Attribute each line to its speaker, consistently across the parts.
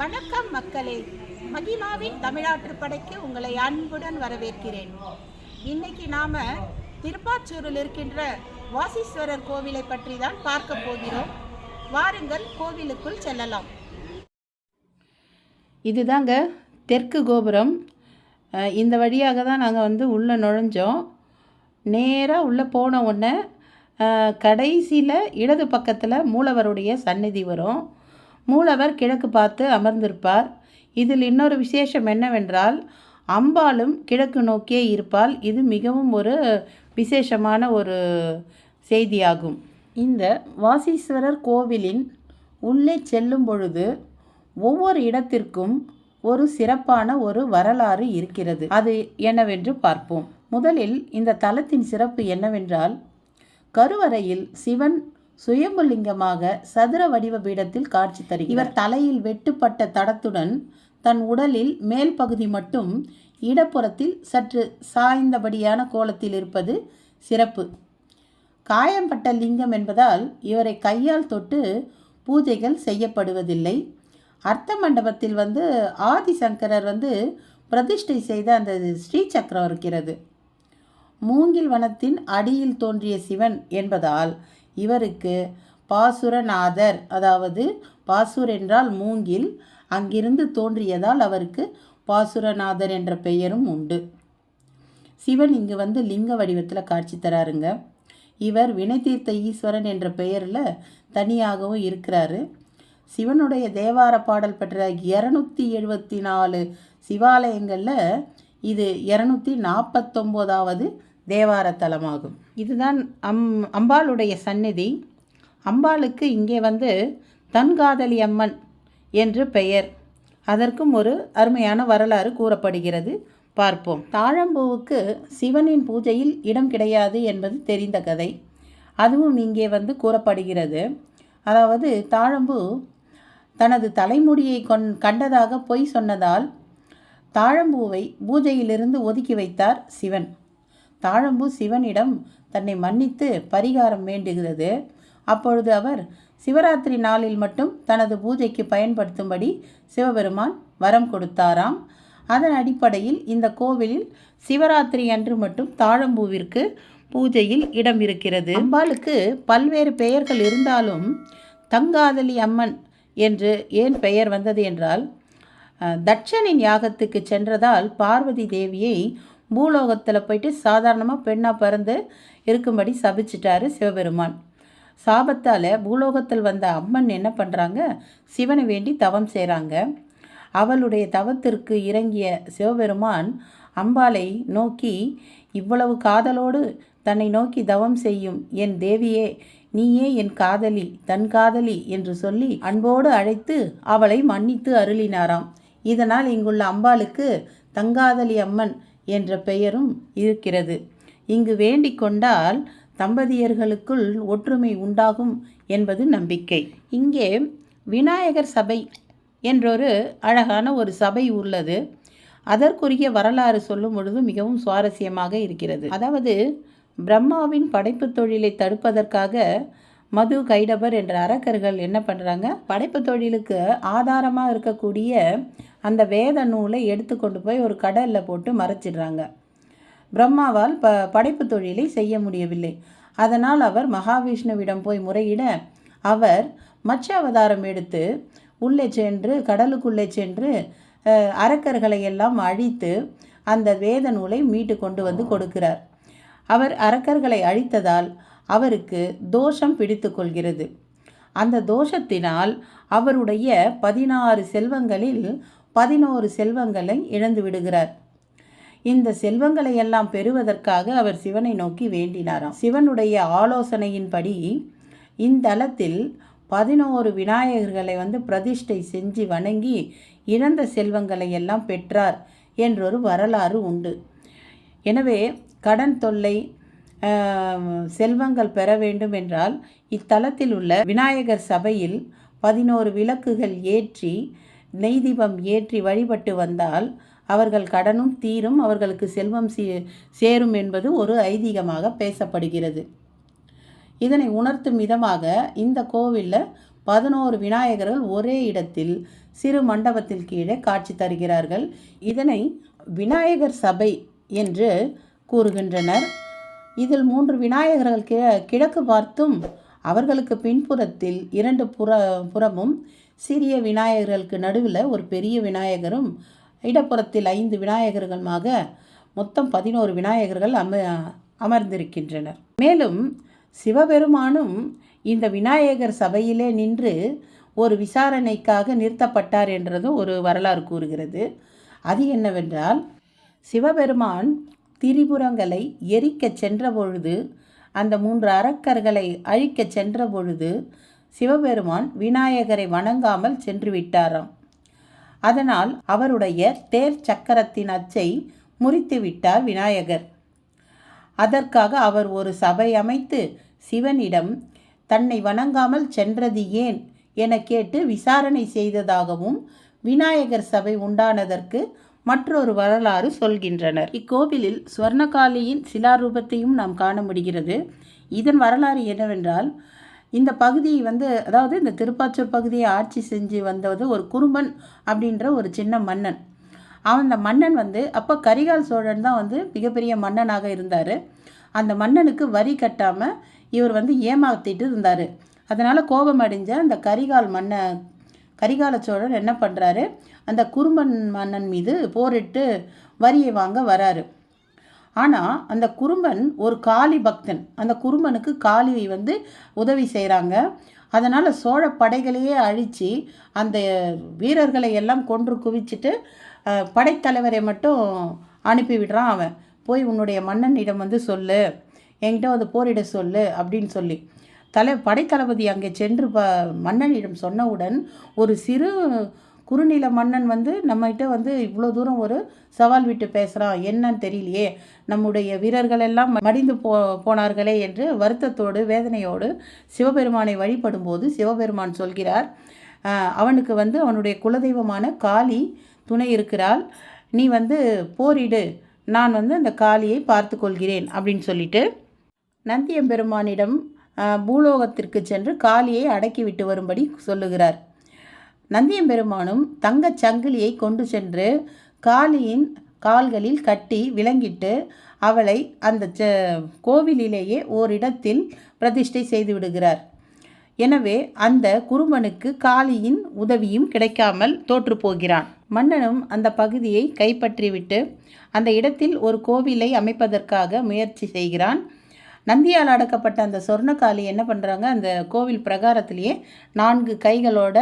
Speaker 1: வணக்கம் மக்களே. மகிமாவின் தமிழாற்று படைக்கு உங்களை அன்புடன் வரவேற்கிறேன். இன்னைக்கு நாம திருப்பாச்சூரில் இருக்கின்ற வாசீஸ்வரர் கோவிலை பற்றி தான் பார்க்க போகிறோம். வாருங்கள் கோவிலுக்குள் செல்லலாம்.
Speaker 2: இதுதாங்க தெற்கு கோபுரம். இந்த வழியாக தான் நாங்கள் வந்து உள்ளே நுழைஞ்சோம். நேராக உள்ளே போன உடனே கடைசியில் இடது பக்கத்தில் மூலவருடைய சந்நிதி வரும். மூலவர் கிழக்கு பார்த்து அமர்ந்திருப்பார். இதில் இன்னொரு விசேஷம் என்னவென்றால் அம்பாளும் கிழக்கு நோக்கியே இருப்பால் இது மிகவும் ஒரு விசேஷமான ஒரு செய்தியாகும். இந்த வாசீஸ்வரர் கோவிலின் உள்ளே செல்லும் பொழுது ஒவ்வொரு இடத்திற்கும் ஒரு சிறப்பான ஒரு வரலாறு இருக்கிறது. அது என்னவென்று பார்ப்போம். முதலில் இந்த தலத்தின் சிறப்பு என்னவென்றால் கருவறையில் சிவன் சுயம்புலிங்கமாக சதுர வடிவ பீடத்தில் காட்சி தருகிறார். இவர் தலையில் வெட்டுப்பட்ட தடத்துடன் தன் உடலில் மேல் பகுதி மட்டும் இடப்புறத்தில் சற்று சாய்ந்தபடியான கோலத்தில் இருப்பது சிறப்பு. காயம்பட்ட லிங்கம் என்பதால் இவரை கையால் தொட்டு பூஜைகள் செய்யப்படுவதில்லை. அர்த்த மண்டபத்தில் வந்து ஆதிசங்கரர் வந்து பிரதிஷ்டை செய்த அந்த ஸ்ரீ சக்கரம் இருக்கிறது. மூங்கில் வனத்தின் அடியில் தோன்றிய சிவன் என்பதால் இவருக்கு பாசுரநாதர் அதாவது பாசுர் என்றால் மூங்கில் அங்கிருந்து தோன்றியதால் அவருக்கு பாசுரநாதர் என்ற பெயரும் உண்டு. சிவன் இங்கு வந்து லிங்க வடிவத்தில் காட்சி தராருங்க. இவர் வினைதீர்த்த ஈஸ்வரன் என்ற பெயரில் தனியாகவும் இருக்கிறாரு. சிவனுடைய தேவார பாடல் பெற்ற இரநூத்தி எழுபத்தி நாலு சிவாலயங்களில் இது இரநூத்தி நாற்பத்தொம்போதாவது தேவாரத்தலமாகும். இதுதான் அம் அம்பாளுடைய சந்நிதி. அம்பாளுக்கு இங்கே வந்து தன்காதலி அம்மன் என்று பெயர். அதற்கும் ஒரு அருமையான வரலாறு கூறப்படுகிறது. பார்ப்போம். தாழம்பூவுக்கு சிவனின் பூஜையில் இடம் கிடையாது என்பது தெரிந்த கதை. அதுவும் இங்கே வந்து கூறப்படுகிறது. அதாவது தாழம்பூ தனது தலைமுடியை கொண் கண்டதாக பொய் சொன்னதால் தாழம்பூவை பூஜையிலிருந்து ஒதுக்கி வைத்தார் சிவன். தாழம்பூ சிவனிடம் தன்னை மன்னித்து பரிகாரம் வேண்டுகிறது. அப்பொழுது அவர் சிவராத்திரி நாளில் மட்டும் தனது பூஜைக்கு பயன்படுத்தும்படி சிவபெருமான் வரம் கொடுத்தாராம். அதன் அடிப்படையில் இந்த கோவிலில் சிவராத்திரி அன்று மட்டும் தாழம்பூவிற்கு பூஜையில் இடம் இருக்கிறது. அம்பாளுக்கு பல்வேறு பெயர்கள் இருந்தாலும் தங்காதலி அம்மன் என்று ஏன் பெயர் வந்தது என்றால் அஹ், தட்சனின் யாகத்துக்கு சென்றதால் பார்வதி தேவியை பூலோகத்தில் போயிட்டு சாதாரணமாக பெண்ணாக பிறந்து இருக்கும்படி சபிச்சிட்டாரு சிவபெருமான். சாபத்தால் பூலோகத்தில் வந்த அம்மன் என்ன பண்ணுறாங்க சிவனை வேண்டி தவம் செய்கிறாங்க அவளுடைய தவத்திற்கு இறங்கிய சிவபெருமான் அம்பாளை நோக்கி இவ்வளவு காதலோடு தன்னை நோக்கி தவம் செய்யும் என் தேவியே நீயே என் காதலி தன் காதலி என்று சொல்லி அன்போடு அழைத்து அவளை மன்னித்து அருளினாராம். இதனால் இங்குள்ள அம்பாளுக்கு தங்காதலி அம்மன் என்ற பெயரும் இருக்கிறது. இங்கு வேண்டிக் கொண்டால் தம்பதியர்களுக்குள் ஒற்றுமை உண்டாகும் என்பது நம்பிக்கை. இங்கே விநாயகர் சபை என்றொரு அழகான ஒரு சபை உள்ளது. அதற்குரிய வரலாறு சொல்லும் பொழுது மிகவும் சுவாரஸ்யமாக இருக்கிறது. அதாவது பிரம்மாவின் படைப்பு தொழிலை தடுப்பதற்காக மது கைடபர் என்ற அரக்கர்கள் என்ன பண்ணுறாங்க படைப்பு தொழிலுக்கு ஆதாரமாக இருக்கக்கூடிய அந்த வேத நூலை எடுத்து கொண்டு போய் ஒரு கடலில் போட்டு மறைச்சிடுறாங்க. பிரம்மாவால் ப படைப்பு தொழிலை செய்ய முடியவில்லை. அதனால் அவர் மகாவிஷ்ணுவிடம் போய் முறையிட அவர் மச்ச அவதாரம் எடுத்து உள்ளே சென்று கடலுக்குள்ளே சென்று அரக்கர்களை எல்லாம் அழித்து அந்த வேத நூலை மீட்டு கொண்டு வந்து கொடுக்கிறார். அவர் அரக்கர்களை அழித்ததால் அவருக்கு தோஷம் பிடித்து கொள்கிறது அந்த தோஷத்தினால் அவருடைய பதினாறு செல்வங்களில் பதினோரு செல்வங்களை இழந்து விடுகிறார். இந்த செல்வங்களை எல்லாம் பெறுவதற்காக அவர் சிவனை நோக்கி வேண்டினாராம். சிவனுடைய ஆலோசனையின்படி இந்தளத்தில் பதினோரு விநாயகர்களை வந்து பிரதிஷ்டை செஞ்சு வணங்கி இழந்த செல்வங்களை எல்லாம் பெற்றார் என்றொரு வரலாறு உண்டு. எனவே கடன் தொல்லை செல்வங்கள் பெற வேண்டும் என்றால் இத்தலத்தில் உள்ள விநாயகர் சபையில் பதினோரு விளக்குகள் ஏற்றி நெய் தீபம் ஏற்றி வழிபட்டு வந்தால் அவர்கள் கடனும் தீரும் அவர்களுக்கு செல்வம் சே சேரும் என்பது ஒரு ஐதீகமாக பேசப்படுகிறது. இதனை உணர்த்தும் விதமாக இந்த கோவிலில் பதினோரு விநாயகர்கள் ஒரே இடத்தில் சிறு மண்டபத்தில் கீழே காட்சி தருகிறார்கள். இதனை விநாயகர் சபை என்று கூறுகின்றனர். இதில் மூன்று விநாயகர்கள் கி கிழக்கு பார்த்தும் அவர்களுக்கு பின்புறத்தில் இரண்டு புற புறமும் சிறிய விநாயகர்களுக்கு நடுவில் ஒரு பெரிய விநாயகரும் இடப்புறத்தில் ஐந்து விநாயகர்களுமாக மொத்தம் பதினோரு விநாயகர்கள் அம அமர்ந்திருக்கின்றனர். மேலும் சிவபெருமானும் இந்த விநாயகர் சபையிலே நின்று ஒரு விசாரணைக்காக நிறுத்தப்பட்டார் என்றதும் ஒரு வரலாறு கூறுகிறது. அது என்னவென்றால் சிவபெருமான் திரிபுரங்களை எரிக்கச் சென்றபொழுது அந்த மூன்று அரக்கர்களை அழிக்கச் சென்ற பொழுது சிவபெருமான் விநாயகரை வணங்காமல் சென்று விட்டாராம் அதனால் அவருடைய தேர் சக்கரத்தின் அச்சை முறித்து விட்டார் விநாயகர். அதற்காக அவர் ஒரு சபை அமைத்து சிவனிடம் தன்னை வணங்காமல் சென்றது ஏன்? என கேட்டு விசாரணை செய்ததாகவும் விநாயகர் சபை உண்டானதற்கு மற்றொரு வரலாறு சொல்கின்றனர். இக்கோவிலில் சுவர்ணகாளியின் சிலாரூபத்தையும் நாம் காண முடிகிறது. இதன் வரலாறு என்னவென்றால் இந்த பகுதி வந்து அதாவது இந்த திருப்பாச்சூர் பகுதியை ஆட்சி செஞ்சு வந்தது ஒரு குறும்பன் அப்படின்ற ஒரு சின்ன மன்னன். அவன் அந்த மன்னன் வந்து அப்போ கரிகால் சோழன் தான் வந்து மிகப்பெரிய மன்னனாக இருந்தார். அந்த மன்னனுக்கு வரி கட்டாமல் இவர் வந்து ஏமாத்திட்டு இருந்தார். அதனால் கோபம் அடைஞ்ச அந்த கரிகால் மன்ன கரிகால சோழன் என்ன பண்ணுறாரு அந்த குறும்பன் மன்னன் மீது போரிட்டு வரியை வாங்க வராரு. ஆனால் அந்த குறும்பன் ஒரு காளி பக்தன். அந்த குறும்பனுக்கு காளி வந்து உதவி செய்கிறாங்க அதனால் சோழ படைகளையே அழித்து அந்த வீரர்களை எல்லாம் கொன்று குவிச்சிட்டு படைத்தலைவரை மட்டும் அனுப்பி விடுறான் அவன். போய் உன்னுடைய மன்னனிடம் வந்து சொல்லு. என்கிட்ட வந்து போரிட சொல்லு அப்படின்னு சொல்லி. தலை படைத்தளபதி அங்கே சென்று ப மன்னனிடம் சொன்னவுடன் ஒரு சிறு குறுநில மன்னன் வந்து நம்மகிட்ட வந்து இவ்வளோ தூரம் ஒரு சவால் விட்டு பேசுகிறான் என்னன்னு தெரியலையே. நம்முடைய வீரர்கள் எல்லாம் மடிந்து போ போனார்களே என்று வருத்தத்தோடு வேதனையோடு சிவபெருமானை வழிபடும்போது சிவபெருமான் சொல்கிறார் அவனுக்கு வந்து அவனுடைய குலதெய்வமான காளி துணை இருக்கிறாள். நீ வந்து போரிடு. நான் வந்து அந்த காளியை பார்த்து கொள்கிறேன் அப்படின்னு சொல்லிட்டு நந்தியம்பெருமானிடம் பூலோகத்திற்கு சென்று காளியை அடக்கி விட்டு வரும்படி சொல்லுகிறார். நந்தியம்பெருமானும் தங்கச் சங்கிலியை கொண்டு சென்று காளியின் கால்களில் கட்டி விலங்கிட்டு அவளை அந்த ச- கோவிலிலேயே ஓரிடத்தில் பிரதிஷ்டை செய்து விடுகிறார். எனவே அந்த குருமனுக்கு காளியின் உதவியும் கிடைக்காமல் தோற்று போகிறான். மன்னனும் அந்த பகுதியை கைப்பற்றிவிட்டு அந்த இடத்தில் ஒரு கோவிலை அமைப்பதற்காக முயற்சி செய்கிறான். நந்தியால் அடக்கப்பட்ட அந்த சொர்ணக்காளி என்ன பண்ணுறாங்க அந்த கோவில் பிரகாரத்திலேயே நான்கு கைகளோட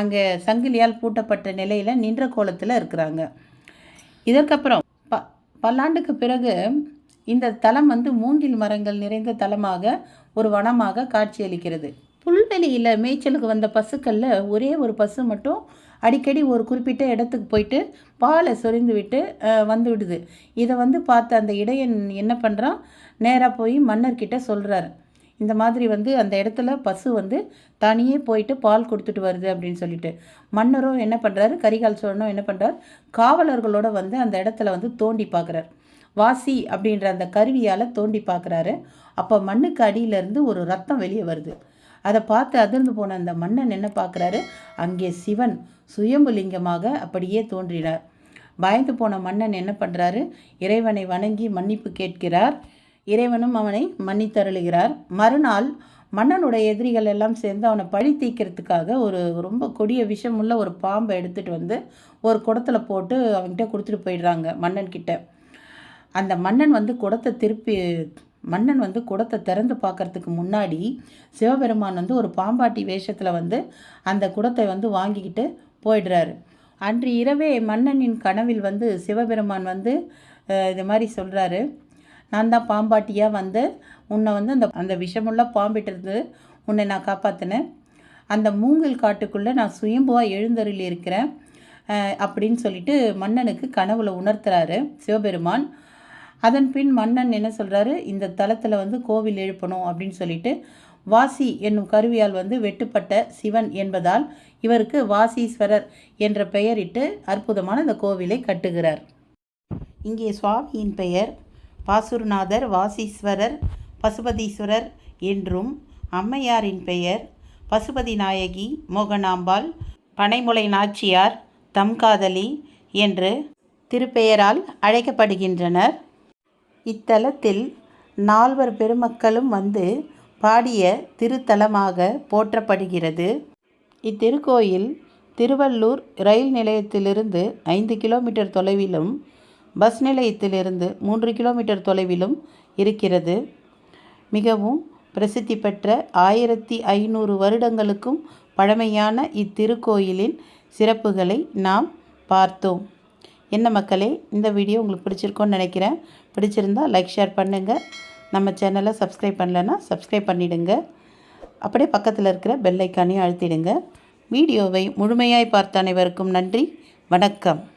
Speaker 2: அங்கே சங்கிலியால் பூட்டப்பட்ட நிலையில் நின்ற கோலத்தில் இருக்கிறாங்க. இதற்கப்புறம் ப பல்லாண்டுக்கு பிறகு இந்த தலம் வந்து மூங்கில் மரங்கள் நிறைந்த தலமாக ஒரு வனமாக காட்சியளிக்கிறது. புல்வெளியில் மேய்ச்சலுக்கு வந்த பசுக்களில் ஒரே ஒரு பசு மட்டும் அடிக்கடி ஒரு குறிப்பிட்ட இடத்துக்கு போயிட்டு பாலை சொரிந்து விட்டு வந்து விடுது. இதை வந்து பார்த்த அந்த இடையன் என்ன பண்ணுறான் நேராக போய் மன்னர்கிட்ட சொல்கிறார் இந்த மாதிரி வந்து அந்த இடத்துல பசு வந்து தனியே போயிட்டு பால் கொடுத்துட்டு வருது அப்படின்னு சொல்லிட்டு. மன்னரும் என்ன பண்ணுறாரு கரிகால் சோழனும் என்ன பண்ணுறார் காவலர்களோட வந்து அந்த இடத்துல வந்து தோண்டி பார்க்குறார் வாசி அப்படின்ற அந்த கருவியால் தோண்டி பார்க்குறாரு அப்போ மண்ணுக்கு அடியிலேருந்து ஒரு ரத்தம் வெளியே வருது. அதை பார்த்து அதிர்ந்து போன அந்த மன்னன் என்ன பார்க்குறாரு? அங்கே சிவன் சுயம்புலிங்கமாக அப்படியே தோன்றினார். பயந்து போன மன்னன் என்ன பண்ணுறாரு இறைவனை வணங்கி மன்னிப்பு கேட்கிறார். இறைவனும் அவனை மன்னித்தருளுகிறார். மறுநாள் மன்னனுடைய எதிரிகள் எல்லாம் சேர்ந்து அவனை பழி தீக்கிறதுக்காக ஒரு ரொம்ப கொடிய விஷமுள்ள ஒரு பாம்பை எடுத்துகிட்டு வந்து ஒரு குடத்தில் போட்டு அவன்கிட்ட கொடுத்துட்டு போயிடுறாங்க மன்னன்கிட்ட. அந்த மன்னன் வந்து குடத்தை திருப்பி மன்னன் வந்து குடத்தை திறந்து பார்க்கறதுக்கு முன்னாடி சிவபெருமான் வந்து ஒரு பாம்பாட்டி வேஷத்தில் வந்து அந்த குடத்தை வந்து வாங்கிக்கிட்டு போயிடுறாரு. அன்று இரவே மன்னனின் கனவில் வந்து சிவபெருமான் வந்து இது மாதிரி சொல்கிறாரு நான் தான் பாம்பாட்டியாக வந்து உன்னை வந்து அந்த அந்த விஷமுள்ள பாம்பிட்டிருந்து உன்னை நான் காப்பாற்றினேன் அந்த மூங்கில் காட்டுக்குள்ளே நான் சுயம்புவாக எழுந்தருளி இருக்கிறேன் அப்படின்னு சொல்லிட்டு மன்னனுக்கு கனவுல உணர்த்துறாரு சிவபெருமான். அதன் பின் மன்னன் என்ன சொல்கிறாரு இந்த தலத்தில் வந்து கோவில் எழுப்பணும் அப்படின்னு சொல்லிட்டு வாசி என்னும் கருவியால் வந்து வெட்டுப்பட்ட சிவன் என்பதால் இவருக்கு வாசீஸ்வரர் என்ற பெயரிட்டு அற்புதமான இந்த கோவிலை கட்டுகிறார். இங்கே சுவாமியின் பெயர் பாசுர்நாதர் வாசீஸ்வரர் பசுபதீஸ்வரர் என்றும் அம்மையாரின் பெயர் பசுபதி நாயகி மோகனாம்பாள் பனைமுலை நாச்சியார் தம்காதலி என்று திருப்பெயரால் அழைக்கப்படுகின்றனர். இத்தலத்தில் நால்வர் பெருமக்களும் வந்து பாடிய திருத்தலமாக போற்றப்படுகிறது. இத்திருக்கோயில் திருவள்ளூர் ரயில் நிலையத்திலிருந்து ஐந்து கிலோமீட்டர் தொலைவிலும் பஸ் நிலையத்திலிருந்து மூன்று கிலோமீட்டர் தொலைவிலும் இருக்கிறது. மிகவும் பிரசித்தி பெற்ற ஆயிரத்தி ஐநூறு வருடங்களுக்கும் பழமையான இத்திருக்கோயிலின் சிறப்புகளை நாம் பார்த்தோம். என்ன மக்களே இந்த வீடியோ உங்களுக்கு பிடிச்சிருக்கோன்னு நினைக்கிறேன். பிடிச்சிருந்தா லைக் ஷேர் பண்ணுங்கள் நம்ம சேனலை சப்ஸ்கிரைப் பண்ணலைன்னா சப்ஸ்கிரைப் பண்ணிடுங்க. அப்படியே பக்கத்தில் இருக்கிற பெல் ஐக்கானையும் அழுத்திடுங்க. வீடியோவை முழுமையாய் பார்த்த அனைவருக்கும் நன்றி. வணக்கம்.